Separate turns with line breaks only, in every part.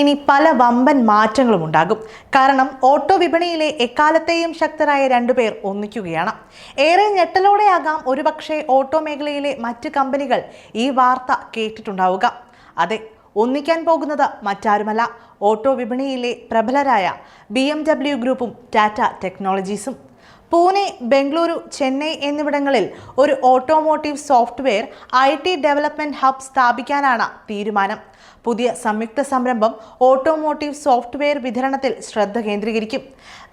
ഇനി പല വമ്പൻ മാറ്റങ്ങളും ഉണ്ടാകും. കാരണം ഓട്ടോ വിപണിയിലെ എക്കാലത്തെയും ശക്തരായ രണ്ടുപേർ ഒന്നിക്കുകയാണ്. ഏറെ ഞെട്ടലോടെയാകാം ഒരുപക്ഷെ ഓട്ടോ മേഖലയിലെ മറ്റ് കമ്പനികൾ ഈ വാർത്ത കേട്ടിട്ടുണ്ടാവുക. അതെ ഒന്നിക്കാൻ പോകുന്നത് മറ്റാരുമല്ല. ഓട്ടോ വിപണിയിലെ പ്രബലരായ ബി എം ഡബ്ല്യു ഗ്രൂപ്പും ടാറ്റ ടെക്നോളജീസും. പൂനെ ബംഗളൂരു ചെന്നൈ എന്നിവിടങ്ങളിൽ ഒരു automotive software I T development hub സ്ഥാപിക്കാനാണ് തീരുമാനം. പുതിയ സംയുക്ത സംരംഭം ഓട്ടോമോട്ടീവ് സോഫ്റ്റ്വെയർ വിതരണത്തിൽ ശ്രദ്ധ കേന്ദ്രീകരിക്കും.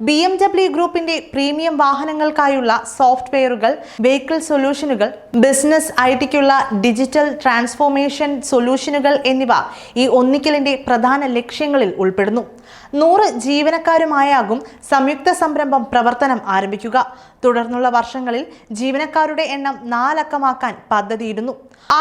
ബി എം ഡബ്ല്യു ഗ്രൂപ്പിന്റെ പ്രീമിയം വാഹനങ്ങൾക്കായുള്ള സോഫ്റ്റ്വെയറുകൾ വെഹിക്കിൾ സൊല്യൂഷനുകൾ ബിസിനസ് ഐ ടിക്കുള്ള ഡിജിറ്റൽ ട്രാൻസ്ഫോർമേഷൻ സൊല്യൂഷനുകൾ എന്നിവ ഈ ഒന്നിക്കലിന്റെ പ്രധാന ലക്ഷ്യങ്ങളിൽ ഉൾപ്പെടുന്നു. നൂറ് ജീവനക്കാരുമായാകും സംയുക്ത സംരംഭം പ്രവർത്തനം ആരംഭിക്കുക. തുടർന്നുള്ള വർഷങ്ങളിൽ ജീവനക്കാരുടെ എണ്ണം നാലക്കമാക്കാൻ പദ്ധതിയിടുന്നു.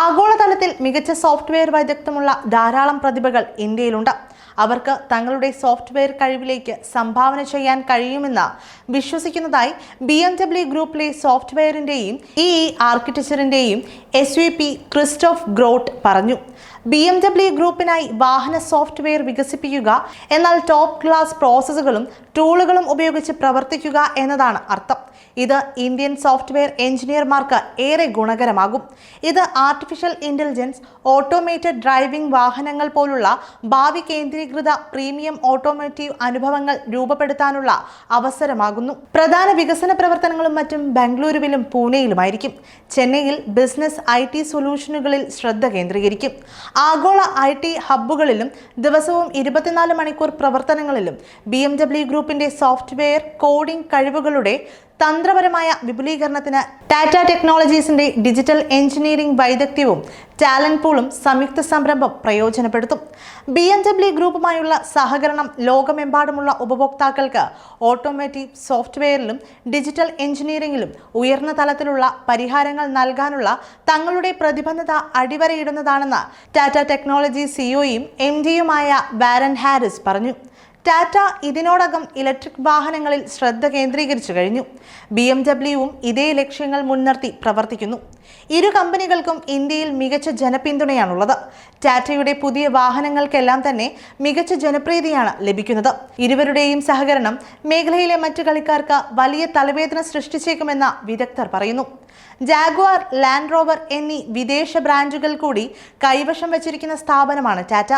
ആഗോളതലത്തിൽ മികച്ച സോഫ്റ്റ്വെയർ വൈദഗ്ധ്യമുള്ള ധാരാളം പ്രതിഭകൾ ഇന്ത്യയിലുണ്ട്. അവർക്ക് തങ്ങളുടെ സോഫ്റ്റ്വെയർ കഴിവിലേക്ക് സംഭാവന ചെയ്യാൻ കഴിയുമെന്ന് വിശ്വസിക്കുന്നതായി ബി എം ഡബ്ല്യു ഗ്രൂപ്പിലെ സോഫ്റ്റ്വെയറിന്റെയും ഇ ആർക്കിടെക്ചറിന്റെയും എസ് പി ക്രിസ്റ്റോഫ് ഗ്രോട്ട് പറഞ്ഞു. ബി എം ഡബ്ല്യു ഗ്രൂപ്പിനായി വാഹന സോഫ്റ്റ്വെയർ വികസിപ്പിക്കുക എന്നാൽ ടോപ്പ് ക്ലാസ് പ്രോസസ്സുകളും ടൂളുകളും ഉപയോഗിച്ച് പ്രവർത്തിക്കുക എന്നതാണ് അർത്ഥം. ഇത് ഇന്ത്യൻ സോഫ്റ്റ്വെയർ എഞ്ചിനീയർമാർക്ക് ഏറെ ഗുണകരമാകും. ഇത് ആർട്ടിഫിഷ്യൽ ഇന്റലിജൻസ് ഓട്ടോമേറ്റഡ് ഡ്രൈവിംഗ് വാഹനങ്ങൾ പോലുള്ള ഭാവി കേന്ദ്രീകൃത പ്രീമിയം ഓട്ടോമോട്ടീവ് അനുഭവങ്ങൾ രൂപപ്പെടുത്താനുള്ള അവസരമാകുന്നു. പ്രധാന വികസന പ്രവർത്തനങ്ങളും മറ്റും ബംഗളൂരുവിലും പൂനെയിലുമായിരിക്കും. ചെന്നൈയിൽ ബിസിനസ് ഐ ടി സൊല്യൂഷനുകളിൽ ശ്രദ്ധ കേന്ദ്രീകരിക്കും. ആഗോള ഐ ടി ഹബ്ബുകളിലും ദിവസവും ഇരുപത്തിനാല് മണിക്കൂർ പ്രവർത്തനങ്ങളിലും ബി എം ഡബ്ല്യു ഗ്രൂപ്പിന്റെ സോഫ്റ്റ്വെയർ കോഡിംഗ് കഴിവുകളുടെ തന്ത്രപരമായ വിപുലീകരണത്തിന് ടാറ്റ ടെക്നോളജീസിന്റെ ഡിജിറ്റൽ എഞ്ചിനീയറിംഗ് വൈദഗ്ധ്യവും ടാലന്റ് പൂളും സംയുക്ത സംരംഭം പ്രയോജനപ്പെടുത്തും. ബി എം ഡബ്ല്യു ഗ്രൂപ്പുമായുള്ള സഹകരണം ലോകമെമ്പാടുമുള്ള ഉപഭോക്താക്കൾക്ക് ഓട്ടോമേറ്റീവ് സോഫ്റ്റ്വെയറിലും ഡിജിറ്റൽ എഞ്ചിനീയറിംഗിലും ഉയർന്ന തലത്തിലുള്ള പരിഹാരങ്ങൾ നൽകാനുള്ള തങ്ങളുടെ പ്രതിബദ്ധത അടിവരയിടുന്നതാണെന്ന് ടാറ്റ ടെക്നോളജി സിഇഒയും എം ഡിയുമായ ബാരൻ ഹാരിസ് പറഞ്ഞു. ടാറ്റ ഇതിനോടകം ഇലക്ട്രിക് വാഹനങ്ങളിൽ ശ്രദ്ധ കേന്ദ്രീകരിച്ചു കഴിഞ്ഞു. ബി എം ഡബ്ല്യുവും ഇതേ ലക്ഷ്യങ്ങൾ മുൻനിർത്തി പ്രവർത്തിക്കുന്നു. ഇരു കമ്പനികൾക്കും ഇന്ത്യയിൽ മികച്ച ജനപിന്തുണയാണുള്ളത്. ടാറ്റയുടെ പുതിയ വാഹനങ്ങൾക്കെല്ലാം തന്നെ മികച്ച ജനപ്രീതിയാണ് ലഭിക്കുന്നത്. ഇരുവരുടെയും സഹകരണം മേഖലയിലെ മറ്റു കളിക്കാർക്ക് വലിയ തലവേദന സൃഷ്ടിച്ചേക്കുമെന്ന വിദഗ്ധർ പറയുന്നു. ജാഗ്വാർ ലാൻഡ് റോവർ എന്നീ വിദേശ ബ്രാൻഡുകൾ കൂടി കൈവശം വച്ചിരിക്കുന്ന സ്ഥാപനമാണ് ടാറ്റ.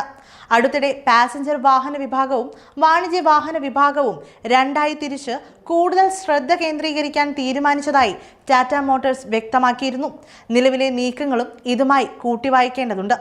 അടുത്തിടെ പാസഞ്ചർ വാഹന വിഭാഗവും വാണിജ്യ വാഹന വിഭാഗവും രണ്ടായി തിരിച്ച് കൂടുതൽ ശ്രദ്ധ കേന്ദ്രീകരിക്കാൻ തീരുമാനിച്ചതായി ടാറ്റ മോട്ടോഴ്സ് വ്യക്തമാക്കിയിരുന്നു. നിലവിലെ നീക്കങ്ങളും ഇതുമായി കൂട്ടിവായിക്കേണ്ടതുണ്ട്.